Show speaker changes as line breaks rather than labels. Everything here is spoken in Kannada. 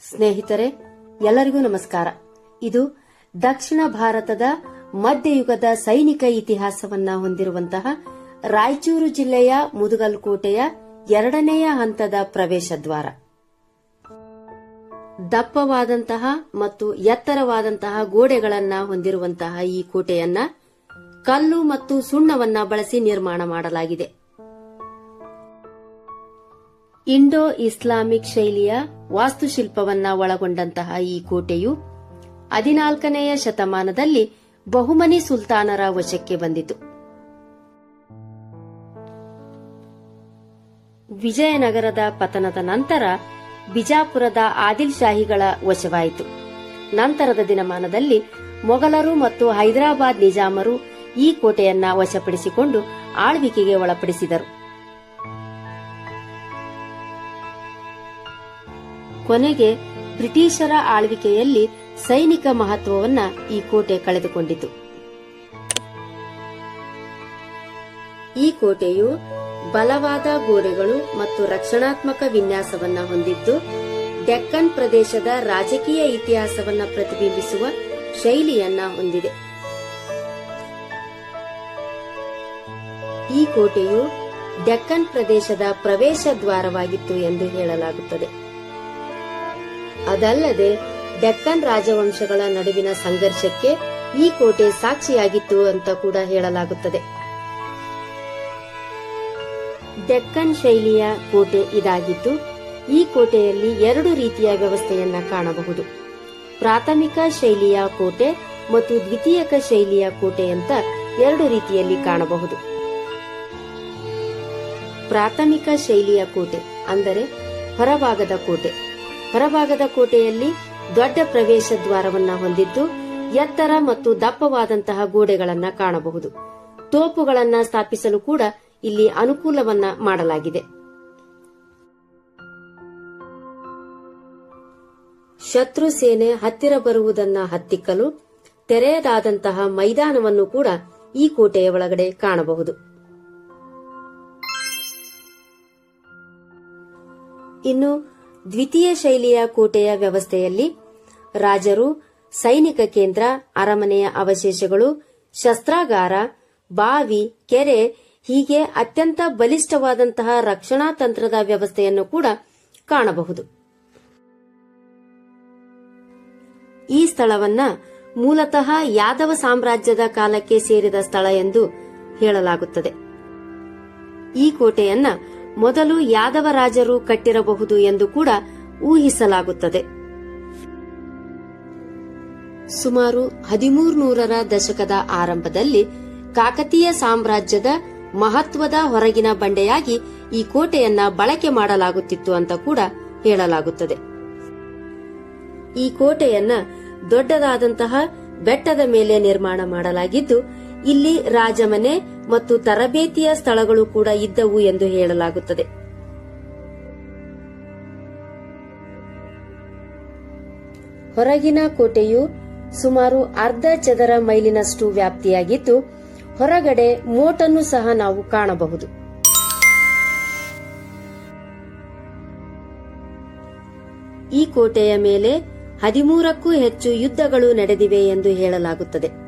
ಸ್ನೇಹಿತರೆ, ಎಲ್ಲರಿಗೂ ನಮಸ್ಕಾರ. ಇದು ದಕ್ಷಿಣ ಭಾರತದ ಮಧ್ಯಯುಗದ ಸೈನಿಕ ಇತಿಹಾಸವನ್ನ ಹೊಂದಿರುವಂತಹ ರಾಯಚೂರು ಜಿಲ್ಲೆಯ ಮುದುಗಲ್ಕೋಟೆಯ ಎರಡನೆಯ ಹಂತದ ಪ್ರವೇಶ ದ್ವಾರ ದಪ್ಪವಾದಂತಹ ಮತ್ತು ಎತ್ತರವಾದಂತಹ ಗೋಡೆಗಳನ್ನ ಹೊಂದಿರುವಂತಹ ಈ ಕೋಟೆಯನ್ನ ಕಲ್ಲು ಮತ್ತು ಸುಣ್ಣವನ್ನ ಬಳಸಿ ನಿರ್ಮಾಣ ಮಾಡಲಾಗಿದೆ. ಇಂಡೋ ಇಸ್ಲಾಮಿಕ್ ಶೈಲಿಯ ವಾಸ್ತುಶಿಲ್ಪವನ್ನ ಒಳಗೊಂಡಂತಹ ಈ ಕೋಟೆಯು ಹದಿನಾಲ್ಕನೆಯ ಶತಮಾನದಲ್ಲಿ ಬಹುಮನಿ ಸುಲ್ತಾನರ ವಶಕ್ಕೆ ಬಂದಿತು. ವಿಜಯನಗರದ ಪತನದ ನಂತರ ಬಿಜಾಪುರದ ಆದಿಲ್ ಶಾಹಿಗಳ ವಶವಾಯಿತು. ನಂತರದ ದಿನಮಾನದಲ್ಲಿ ಮೊಘಲರು ಮತ್ತು ಹೈದರಾಬಾದ್ ನಿಜಾಮರು ಈ ಕೋಟೆಯನ್ನ ವಶಪಡಿಸಿಕೊಂಡು ಆಳ್ವಿಕೆಗೆ ಒಳಪಡಿಸಿದರು. ಕೊನೆಗೆ ಬ್ರಿಟಿಷರ ಆಳ್ವಿಕೆಯಲ್ಲಿ ಸೈನಿಕ ಮಹತ್ವವನ್ನ ಈ ಕೋಟೆ ಕಳೆದುಕೊಂಡಿತು. ಈ ಕೋಟೆಯು ಬಲವಾದ ಗೋಡೆಗಳು ಮತ್ತು ರಕ್ಷಣಾತ್ಮಕ ವಿನ್ಯಾಸವನ್ನ ಹೊಂದಿದ್ದು, ಡೆಕ್ಕನ್ ಪ್ರದೇಶದ ರಾಜಕೀಯ ಇತಿಹಾಸವನ್ನ ಪ್ರತಿಬಿಂಬಿಸುವ ಶೈಲಿಯನ್ನ ಹೊಂದಿದೆ. ಈ ಕೋಟೆಯು ಡೆಕ್ಕನ್ ಪ್ರದೇಶದ ಪ್ರವೇಶ ದ್ವಾರವಾಗಿತ್ತು ಎಂದು ಹೇಳಲಾಗುತ್ತದೆ. ಅದಲ್ಲದೆ ಡೆಕ್ಕನ್ ರಾಜವಂಶಗಳ ನಡುವಿನ ಸಂಘರ್ಷಕ್ಕೆ ಈ ಕೋಟೆ ಸಾಕ್ಷಿಯಾಗಿತ್ತು ಅಂತ ಕೂಡ ಹೇಳಲಾಗುತ್ತದೆ. ಡೆಕ್ಕನ್ ಶೈಲಿಯ ಕೋಟೆ ಇದಾಗಿದ್ದು, ಈ ಕೋಟೆಯಲ್ಲಿ ಎರಡು ರೀತಿಯ ವ್ಯವಸ್ಥೆಯನ್ನ ಕಾಣಬಹುದು. ಪ್ರಾಥಮಿಕ ಶೈಲಿಯ ಕೋಟೆ ಮತ್ತು ದ್ವಿತೀಯಕ ಶೈಲಿಯ ಕೋಟೆ ಅಂತ ಎರಡು ರೀತಿಯಲ್ಲಿ ಕಾಣಬಹುದು. ಪ್ರಾಥಮಿಕ ಶೈಲಿಯ ಕೋಟೆ ಅಂದರೆ ಹೊರಭಾಗದ ಕೋಟೆ. ಹೊರಭಾಗದ ಕೋಟೆಯಲ್ಲಿ ದೊಡ್ಡ ಪ್ರವೇಶ ದ್ವಾರವನ್ನ ಹೊಂದಿದ್ದು, ಎತ್ತರ ಮತ್ತು ದಪ್ಪವಾದಂತಹ ಗೋಡೆಗಳನ್ನ ಕಾಣಬಹುದು. ತೋಪುಗಳನ್ನ ಸ್ಥಾಪಿಸಲು ಕೂಡ ಇಲ್ಲಿ ಅನುಕೂಲವನ್ನ ಮಾಡಲಾಗಿದೆ. ಶತ್ರು ಸೇನೆ ಹತ್ತಿರ ಬರುವುದನ್ನ ಹತ್ತಿಕ್ಕಲು ತೆರೆಯದಾದಂತಹ ಮೈದಾನವನ್ನು ಕೂಡ ಈ ಕೋಟೆಯ ಒಳಗಡೆ ಕಾಣಬಹುದು. ಇನ್ನು ದ್ವಿತೀಯ ಶೈಲಿಯ ಕೋಟೆಯ ವ್ಯವಸ್ಥೆಯಲ್ಲಿ ರಾಜರು, ಸೈನಿಕ ಕೇಂದ್ರ, ಅರಮನೆಯ ಅವಶೇಷಗಳು, ಶಸ್ತ್ರಾಗಾರ, ಬಾವಿ, ಕೆರೆ ಹೀಗೆ ಅತ್ಯಂತ ಬಲಿಷ್ಠವಾದಂತಹ ರಕ್ಷಣಾ ತಂತ್ರದ ವ್ಯವಸ್ಥೆಯನ್ನು ಕೂಡ ಕಾಣಬಹುದು. ಈ ಸ್ಥಳವನ್ನ ಮೂಲತಃ ಯಾದವ ಸಾಮ್ರಾಜ್ಯದ ಕಾಲಕ್ಕೆ ಸೇರಿದ ಸ್ಥಳ ಎಂದು ಹೇಳಲಾಗುತ್ತದೆ. ಈ ಕೋಟೆಯನ್ನ ಮೊದಲು ಯಾದವ ರಾಜರು ಕಟ್ಟಿರಬಹುದು ಎಂದು ಕೂಡ ಊಹಿಸಲಾಗುತ್ತದೆ. ಸುಮಾರು ಹದಿಮೂರ್ನೂರರ ದಶಕದ ಆರಂಭದಲ್ಲಿ ಕಾಕತೀಯ ಸಾಮ್ರಾಜ್ಯದ ಮಹತ್ವದ ಹೊರಗಿನ ಬಂಡೆಯಾಗಿ ಈ ಕೋಟೆಯನ್ನ ಬಳಕೆ ಮಾಡಲಾಗುತ್ತಿತ್ತು ಅಂತ ಕೂಡ ಹೇಳಲಾಗುತ್ತದೆ. ಈ ಕೋಟೆಯನ್ನ ದೊಡ್ಡದಾದಂತಹ ಬೆಟ್ಟದ ಮೇಲೆ ನಿರ್ಮಾಣ ಮಾಡಲಾಗಿದ್ದು ಇಲ್ಲಿ ರಾಜಮನೆ ಮತ್ತು ತರಬೇತಿಯ ಸ್ಥಳಗಳು ಕೂಡ ಇದ್ದವು ಎಂದು ಹೇಳಲಾಗುತ್ತದೆ. ಹೊರಗಿನ ಕೋಟೆಯು ಸುಮಾರು ಅರ್ಧ ಚದರ ಮೈಲಿನಷ್ಟು ವ್ಯಾಪ್ತಿಯಾಗಿದ್ದು, ಹೊರಗಡೆ ಮೋಟನ್ನು ಸಹ ನಾವು ಕಾಣಬಹುದು. ಈ ಕೋಟೆಯ ಮೇಲೆ ಹದಿಮೂರಕ್ಕೂ ಹೆಚ್ಚು ಯುದ್ಧಗಳು ನಡೆದಿವೆ ಎಂದು ಹೇಳಲಾಗುತ್ತದೆ.